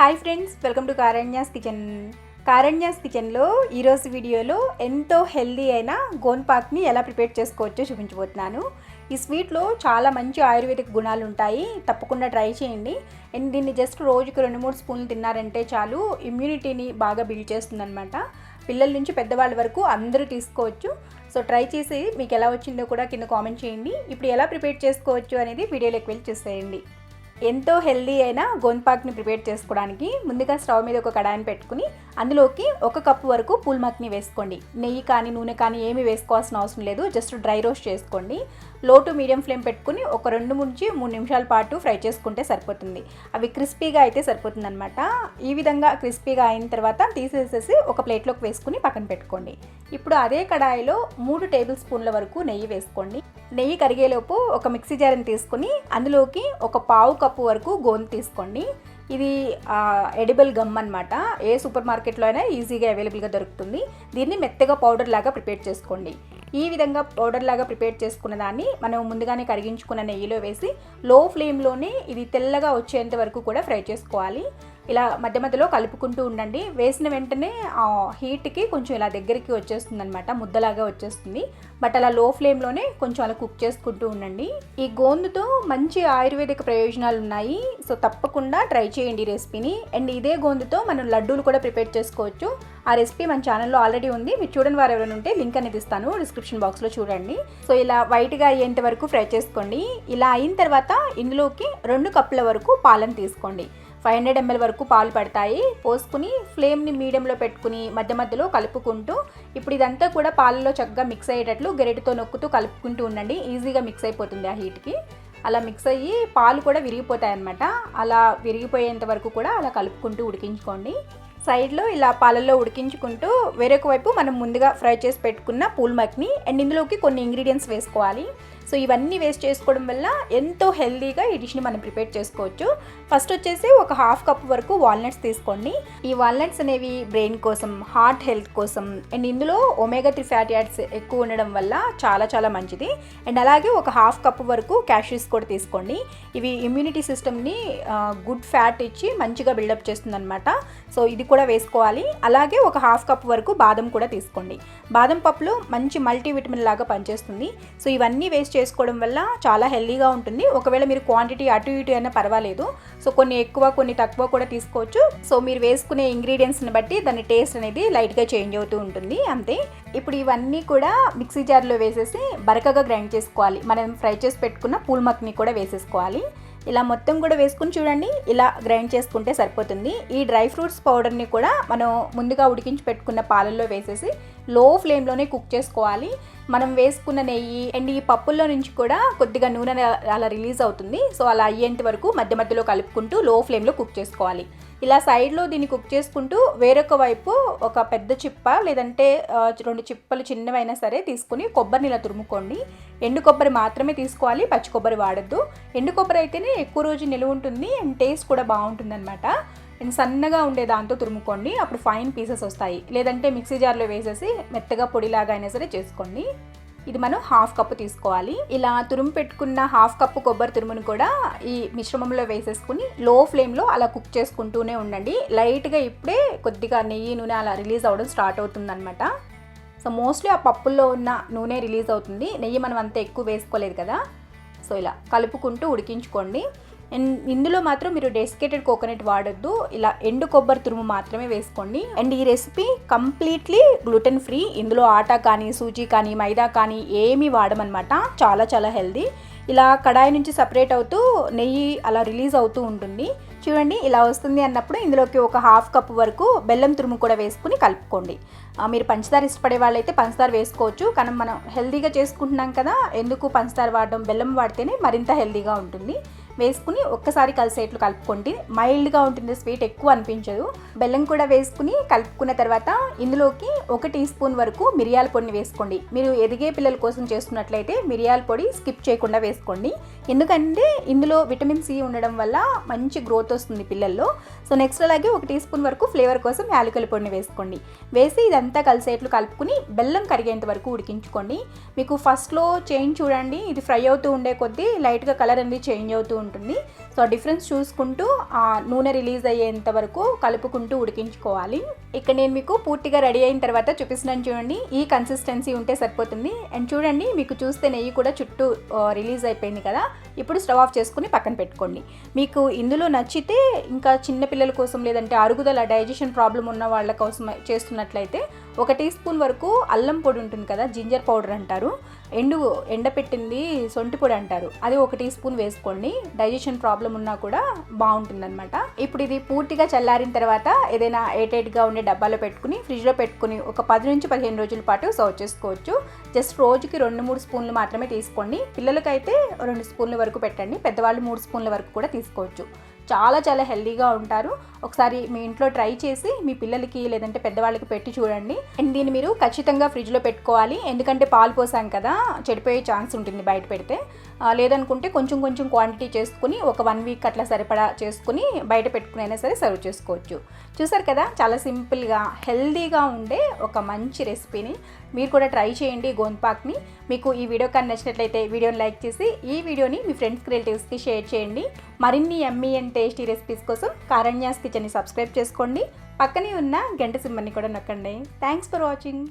Hi friends welcome to Karanya's kitchen Karanya's కిచెన్లో ఈరోజు వీడియోలో ఎంతో హెల్దీ అయిన గోన్పాక్ని ఎలా ప్రిపేర్ చేసుకోవచ్చో చూపించబోతున్నాను. ఈ స్వీట్లో చాలా మంచి ఆయుర్వేదిక్ గుణాలు ఉంటాయి. తప్పకుండా ట్రై చేయండి. అండ్ దీన్ని జస్ట్ రోజుకి రెండు మూడు స్పూన్లు తిన్నారంటే చాలు ఇమ్యూనిటీని బాగా బిల్డ్ చేస్తుందన్నమాట. పిల్లల నుంచి పెద్దవాళ్ళ వరకు అందరూ తీసుకోవచ్చు. సో ట్రై చేసి మీకు ఎలా వచ్చిందో కూడా కింద కామెంట్ చేయండి. ఇప్పుడు ఎలా ప్రిపేర్ చేసుకోవచ్చు అనేది వీడియోలోకి వెళ్ళి చూసేయండి. ఎంతో హెల్దీ అయిన గోన్పాక్ని ప్రిపేర్ చేసుకోవడానికి ముందుగా స్టవ్ మీద ఒక కడాయిని పెట్టుకుని అందులోకి ఒక కప్పు వరకు పూల్మాక్ని వేసుకోండి. నెయ్యి కానీ నూనె కానీ ఏమి వేసుకోవాల్సిన అవసరం లేదు. జస్ట్ డ్రై రోస్ట్ చేసుకోండి. లో టు మీడియం ఫ్లేమ్ పెట్టుకుని ఒక రెండు నుంచి మూడు నిమిషాల పాటు ఫ్రై చేసుకుంటే సరిపోతుంది. అవి క్రిస్పీగా అయితే సరిపోతుంది అనమాట ఈ విధంగా క్రిస్పీగా అయిన తర్వాత తీసేసేసి ఒక ప్లేట్లోకి వేసుకుని పక్కన పెట్టుకోండి. ఇప్పుడు అదే కడాయిలో మూడు టేబుల్ స్పూన్ల వరకు నెయ్యి వేసుకోండి. నెయ్యి కరిగేలోపు ఒక మిక్సీ జార్ని తీసుకుని అందులోకి ఒక పావు కప్పు వరకు గోంది తీసుకోండి. ఇది ఎడిబుల్ గమ్ అనమాట ఏ సూపర్ మార్కెట్లో అయినా ఈజీగా అవైలబుల్గా దొరుకుతుంది. దీన్ని మెత్తగా పౌడర్ లాగా ప్రిపేర్ చేసుకోండి. ఈ విధంగా పౌడర్ లాగా ప్రిపేర్ చేసుకున్న దాన్ని మనం ముందుగానే కరిగించుకున్న నెయ్యిలో వేసి లో ఫ్లేమ్లోనే ఇది తెల్లగా వచ్చేంత వరకు కూడా ఫ్రై చేసుకోవాలి. ఇలా మధ్య మధ్యలో కలుపుకుంటూ ఉండండి. వేసిన వెంటనే హీట్కి కొంచెం ఇలా దగ్గరికి వచ్చేస్తుంది అనమాట ముద్దలాగా వచ్చేస్తుంది. బట్ అలా లో ఫ్లేమ్లోనే కొంచెం అలా కుక్ చేసుకుంటూ ఉండండి. ఈ గోందుతో మంచి ఆయుర్వేదిక ప్రయోజనాలు ఉన్నాయి సో తప్పకుండా ట్రై చేయండి రెసిపీని. అండ్ ఇదే గోందుతో మనం లడ్డూలు కూడా ప్రిపేర్ చేసుకోవచ్చు. ఆ రెసిపీ మన ఛానల్లో ఆల్రెడీ ఉంది. మీరు చూడని వారు ఎవరైనా ఉంటే లింక్ అనేది ఇస్తాను డిస్క్రిప్షన్ బాక్స్లో చూడండి. సో ఇలా వైట్గా అయ్యేంత వరకు ఫ్రై చేసుకోండి. ఇలా అయిన తర్వాత ఇందులోకి రెండు కప్పుల వరకు పాలను తీసుకోండి. ఫైవ్ హండ్రెడ్ ఎంఎల్ వరకు పాలు పడతాయి. పోసుకుని ఫ్లేమ్ని మీడియంలో పెట్టుకుని మధ్య మధ్యలో కలుపుకుంటూ ఇప్పుడు ఇదంతా కూడా పాలలో చక్కగా మిక్స్ అయ్యేటట్లు గెరెటితో నొక్కుతూ కలుపుకుంటూ ఉండండి. ఈజీగా మిక్స్ అయిపోతుంది ఆ హీట్కి అలా మిక్స్ అయ్యి పాలు కూడా విరిగిపోతాయి అన్నమాట. అలా విరిగిపోయేంత వరకు కూడా అలా కలుపుకుంటూ ఉడికించుకోండి. సైడ్లో ఇలా పాలల్లో ఉడికించుకుంటూ వేరొక వైపు మనం ముందుగా ఫ్రై చేసి పెట్టుకున్న పూల్ మక్ని అండ్ ఇందులోకి కొన్ని ఇంగ్రీడియంట్స్ వేసుకోవాలి. సో ఇవన్నీ వేస్ట్ చేసుకోవడం వల్ల ఎంతో హెల్దీగా ఈ డిష్ని మనం ప్రిపేర్ చేసుకోవచ్చు. ఫస్ట్ వచ్చేసి ఒక హాఫ్ కప్ వరకు వాల్నట్స్ తీసుకోండి. ఈ వాల్నట్స్ అనేవి బ్రెయిన్ కోసం హార్ట్ హెల్త్ కోసం అండ్ ఇందులో ఒమేగా త్రీ ఫ్యాటీ యాడ్స్ ఎక్కువ ఉండడం వల్ల చాలా చాలా మంచిది. అండ్ అలాగే ఒక హాఫ్ కప్ వరకు క్యాషెస్ కూడా తీసుకోండి. ఇవి ఇమ్యూనిటీ సిస్టమ్ని గుడ్ ఫ్యాట్ ఇచ్చి మంచిగా బిల్డప్ చేస్తుందన్నమాట. సో ఇది కూడా వేసుకోవాలి. అలాగే ఒక హాఫ్ కప్ వరకు బాదం కూడా తీసుకోండి. బాదం పప్పులో మంచి మల్టీవిటమిన్ లాగా పనిచేస్తుంది. సో ఇవన్నీ వేస్ట్ చేసుకోవడం వల్ల చాలా హెల్దీగా ఉంటుంది. ఒకవేళ మీరు క్వాంటిటీ అటు ఇటు అయినా పర్వాలేదు. సో కొన్ని ఎక్కువ కొన్ని తక్కువ కూడా తీసుకోవచ్చు. సో మీరు వేసుకునే ఇంగ్రీడియంట్స్ని బట్టి దాని టేస్ట్ అనేది లైట్గా చేంజ్ అవుతూ ఉంటుంది. అంతే. ఇప్పుడు ఇవన్నీ కూడా మిక్సీ జార్లో వేసేసి బరకగా గ్రైండ్ చేసుకోవాలి. మనం ఫ్రై చేసి పెట్టుకున్న పూల్ మక్ని కూడా వేసేసుకోవాలి. ఇలా మొత్తం కూడా వేసుకుని చూడండి. ఇలా గ్రైండ్ చేసుకుంటే సరిపోతుంది. ఈ డ్రై ఫ్రూట్స్ పౌడర్ని కూడా మనం ముందుగా ఉడికించి పెట్టుకున్న పాలల్లో వేసేసి లో ఫ్లేమ్లోనే కుక్ చేసుకోవాలి. మనం వేసుకున్న నెయ్యి అండ్ ఈ పప్పుల్లో నుంచి కూడా కొద్దిగా నూనె అలా రిలీజ్ అవుతుంది. సో అలా అయ్యేంత వరకు మధ్య మధ్యలో కలుపుకుంటూ లో ఫ్లేమ్లో కుక్ చేసుకోవాలి. ఇలా సైడ్లో దీన్ని కుక్ చేసుకుంటూ వేరొక వైపు ఒక పెద్ద చిప్ప లేదంటే రెండు చిప్పలు చిన్నవైనా సరే తీసుకుని కొబ్బరిని ఇలా తురుముకోండి. ఎండు కొబ్బరి మాత్రమే తీసుకోవాలి పచ్చి కొబ్బరి వాడద్దు. ఎండు కొబ్బరి అయితేనే ఎక్కువ రోజు నిలువ ఉంటుంది అండ్ టేస్ట్ కూడా బాగుంటుంది అనమాట అండ్ సన్నగా ఉండే దాంతో తురుముకోండి అప్పుడు ఫైన్ పీసెస్ వస్తాయి. లేదంటే మిక్సీ జార్లో వేసేసి మెత్తగా పొడిలాగా అయినా సరే చేసుకోండి. ఇది మనం హాఫ్ కప్పు తీసుకోవాలి. ఇలా తురుము పెట్టుకున్న హాఫ్ కప్పు కొబ్బరి తురుమును కూడా ఈ మిశ్రమంలో వేసేసుకుని లో ఫ్లేమ్లో అలా కుక్ చేసుకుంటూనే ఉండండి. లైట్గా ఇప్పుడే కొద్దిగా నెయ్యి నూనె అలా రిలీజ్ అవ్వడం స్టార్ట్ అవుతుందన్నమాట. సో మోస్ట్లీ ఆ పప్పుల్లో ఉన్న నూనె రిలీజ్ అవుతుంది. నెయ్యి మనం అంత ఎక్కువ వేసుకోలేదు కదా. సో ఇలా కలుపుకుంటూ ఉడికించుకోండి. అండ్ ఇందులో మాత్రం మీరు డెసికేటెడ్ కోకోనట్ వాడొద్దు. ఇలా ఎండు కొబ్బరి తురుము మాత్రమే వేసుకోండి. అండ్ ఈ రెసిపీ కంప్లీట్లీ గ్లూటెన్ ఫ్రీ ఇందులో ఆటా కానీ సూజీ కానీ మైదా కానీ ఏమీ వాడమన్నమాట చాలా చాలా హెల్దీ ఇలా కడాయి నుంచి సపరేట్ అవుతూ నెయ్యి అలా రిలీజ్ అవుతూ ఉంటుంది. చూడండి ఇలా వస్తుంది అన్నప్పుడు ఇందులోకి ఒక హాఫ్ కప్ వరకు బెల్లం తురుము కూడా వేసుకుని కలుపుకోండి. మీరు పంచదార ఇష్టపడే వాళ్ళైతే పంచదార వేసుకోవచ్చు. కానీ మనం హెల్దీగా చేసుకుంటున్నాం కదా ఎందుకు పంచదార వాడడం బెల్లం వాడితేనే మరింత హెల్దీగా ఉంటుంది. వేసుకుని ఒక్కసారి కలిసేట్లు కలుపుకోండి మైల్డ్గా ఉంటుంది స్వీట్ ఎక్కువ అనిపించదు. బెల్లం కూడా వేసుకుని కలుపుకున్న తర్వాత ఇందులోకి ఒక టీ స్పూన్ వరకు మిరియాల పొడిని వేసుకోండి. మీరు ఎదిగే పిల్లల కోసం చేస్తున్నట్లయితే మిరియాల పొడి స్కిప్ చేయకుండా వేసుకోండి. ఎందుకంటే ఇందులో విటమిన్ సి ఉండడం వల్ల మంచి గ్రోత్ వస్తుంది పిల్లల్లో. సో నెక్స్ట్ అలాగే ఒక టీ స్పూన్ వరకు ఫ్లేవర్ కోసం యాలకుల పొడిని వేసుకోండి. వేసి ఇదంతా కలిసేట్లు కలుపుకుని బెల్లం కరిగేంత వరకు ఉడికించుకోండి. మీకు ఫస్ట్లో చేంజ్ చూడండి. ఇది ఫ్రై అవుతూ ఉండే కొద్దీ లైట్గా కలర్ అనేది చేంజ్ అవుతూ ఉంటుంది. ఉంటుంది. సో డిఫరెన్స్ చూసుకుంటూ ఆ నూనె రిలీజ్ అయ్యేంత వరకు కలుపుకుంటూ ఉడికించుకోవాలి. ఇక్కడ నేను మీకు పూర్తిగా రెడీ అయిన తర్వాత చూపిస్తున్నాను చూడండి. ఈ కన్సిస్టెన్సీ ఉంటే సరిపోతుంది. అండ్ చూడండి మీకు చూస్తే నెయ్యి కూడా చుట్టూ రిలీజ్ అయిపోయింది కదా. ఇప్పుడు స్టవ్ ఆఫ్ చేసుకుని పక్కన పెట్టుకోండి. మీకు ఇందులో నచ్చితే ఇంకా చిన్నపిల్లల కోసం లేదంటే అరుగుదల డైజెషన్ ప్రాబ్లం ఉన్న వాళ్ళ కోసం చేస్తున్నట్లయితే ఒక టీ స్పూన్ వరకు అల్లం పొడి ఉంటుంది కదా జింజర్ పౌడర్ అంటారు. ఎండు ఎండపెట్టింది సొంటి పొడి అంటారు. అది ఒక టీ స్పూన్ వేసుకోండి. డైజెషన్ ప్రాబ్లం ఉన్నా కూడా బాగుంటుందన్నమాట. ఇప్పుడు ఇది పూర్తిగా చల్లారిన తర్వాత ఏదైనా ఏటేట్గా ఉండే డబ్బాలో పెట్టుకుని ఫ్రిడ్జ్లో పెట్టుకుని ఒక పది నుంచి పదిహేను రోజుల పాటు సర్వ్ చేసుకోవచ్చు. జస్ట్ రోజుకి రెండు మూడు స్పూన్లు మాత్రమే తీసుకోండి. పిల్లలకైతే రెండు స్పూన్ల వరకు పెట్టండి. పెద్దవాళ్ళు మూడు స్పూన్ల వరకు కూడా తీసుకోవచ్చు. చాలా చాలా హెల్దీగా ఉంటారు. ఒకసారి మీ ఇంట్లో ట్రై చేసి మీ పిల్లలకి లేదంటే పెద్దవాళ్ళకి పెట్టి చూడండి. అండ్ దీన్ని మీరు ఖచ్చితంగా ఫ్రిడ్జ్లో పెట్టుకోవాలి. ఎందుకంటే పాలు పోసాం కదా చెడిపోయే ఛాన్స్ ఉంటుంది బయట పెడితే. లేదనుకుంటే కొంచెం కొంచెం క్వాంటిటీ చేసుకుని ఒక వన్ వీక్ అట్లా సరిపడా చేసుకుని బయట పెట్టుకుని అయినా సరే సర్వ్ చేసుకోవచ్చు. చూసారు కదా చాలా సింపుల్గా హెల్దీగా ఉండే ఒక మంచి రెసిపీని మీరు కూడా ట్రై చేయండి గోంపాక్ని మీకు ఈ వీడియో కానీ నచ్చినట్లయితే వీడియోని లైక్ చేసి ఈ వీడియోని మీ ఫ్రెండ్స్కి రిలేటివ్స్కి షేర్ చేయండి. మరిన్ని ఎమ్మీ అండ్ టేస్టీ రెసిపీస్ కోసం కారణ్యాస్ కిచెన్ని సబ్స్క్రైబ్ చేసుకోండి. పక్కనే ఉన్న గంట సింబల్ని కూడా నొక్కండి. Thanks for watching